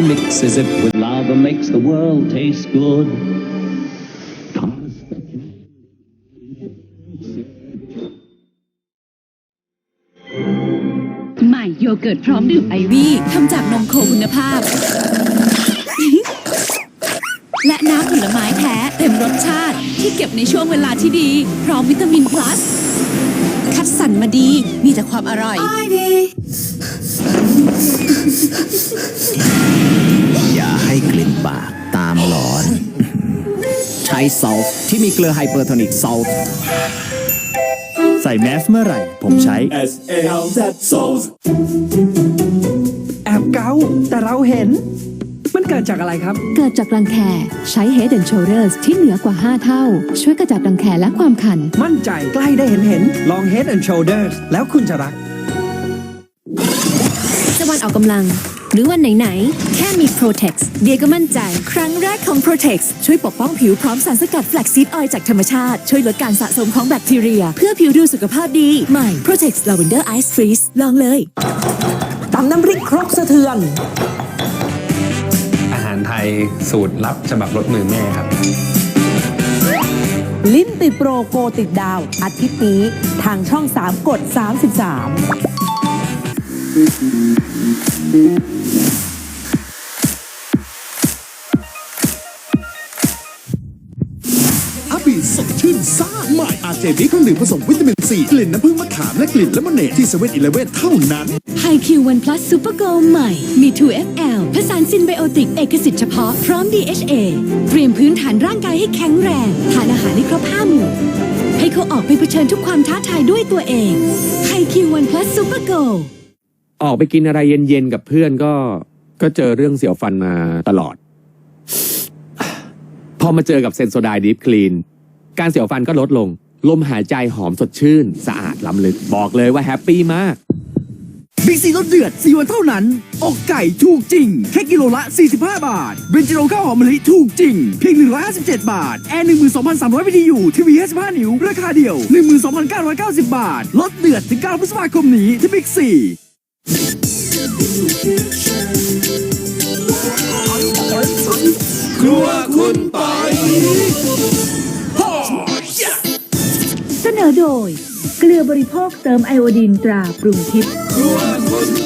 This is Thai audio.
mixes it with lava makes the world taste good. ใหม่โยเกิร์ตพร้อมดื่มไอวี่ทำจากนมโคคุณภาพ และน้ำผลไม้แท้เต็มรสชาติ ที่เก็บในช่วงเวลาที่ดี พร้อมวิตามิน plus คัดสรรมาดีมีแต่ความอร่อย ใช้ซอลที่มีเกลือไฮเปอร์โทนิกซอลใส่แมสเมื่อไหร่ ผมใช้ S A L Z Souls แอบเกาแต่เราเห็น มันเกิดจากอะไรครับ เกิดจากรังแคใช้ Head and Shoulders ที่เหนือกว่า 5 เท่า ช่วยกระจัดรังแคและความคัน มั่นใจใกล้ได้เห็นเห็นลอง Head and Shoulders แล้วคุณจะรัก จะวันออกกำลัง หรือวันไหนๆ แค่มี Protex เดียก็มั่นใจ ครั้งแรกของ Protex ช่วยปกป้องผิวพร้อมสารสกัดแฟลกซีดออยล์จากธรรมชาติ ช่วยลดการสะสมของแบคทีเรีย เพื่อผิวดูสุขภาพดี ใหม่ Protex Lavender Ice Freeze ลองเลยตำน้ำพริกครกสะเทือน อาหารไทยสูตรลับฉบับรสมือแม่ครับ ลิ้นติดโปรโกติดดาว อาทิตย์นี้ทางช่อง 3 กด 33อัป สดชื่นซ่าใหม่อาเจนี้เครื่องดื่มผสมวิตามินซีกลิ่นน้ำผึ้งมะขามและกลิ่นเลมอนเนดที่เซเว่นอีเลเว่นเท่านั้น High Q One Plus Super Go ใหม่มี 2FL ผสานซินไบโอติกเอกสิทธิ์เฉพาะพร้อม DHA เตรียมพื้นฐานร่างกายให้แข็งแรงทานอาหารให้ครบห้าหมู่ให้เขาออกไปเผชิญทุกความท้าทายด้วยตัวเอง High Q One Plus Super Go ออกไปกินอะไรเย็นๆกับเพื่อนก็ก็เจอเรื่องเสียวฟันมาตลอด พอมาเจอกับเซนโซไดดีฟคลีน การเสียวฟันก็ลดลง ลมหายใจหอมสดชื่น สะอาดล้ำลึก บอกเลยว่าแฮปปี้มาก บิ๊กซีรสเดือด 4 วันเท่านั้น อกไก่ถูกจริง แค่กิโลละ 45 บาท เบนจิโรงข้าวหอมมะลิถูกจริง เพียง 157 บาท แอร์ 12,300 วิทยุทีวี 55 นิ้ว ราคาเดียว 12,990 บาท ลดเดือดถึง9พฤษภาคมนี้ที่บิ๊กซีครัวคุณปอย นอโดย เกลือบริโภคเติมไอโอดีนตราปรุงทิพย์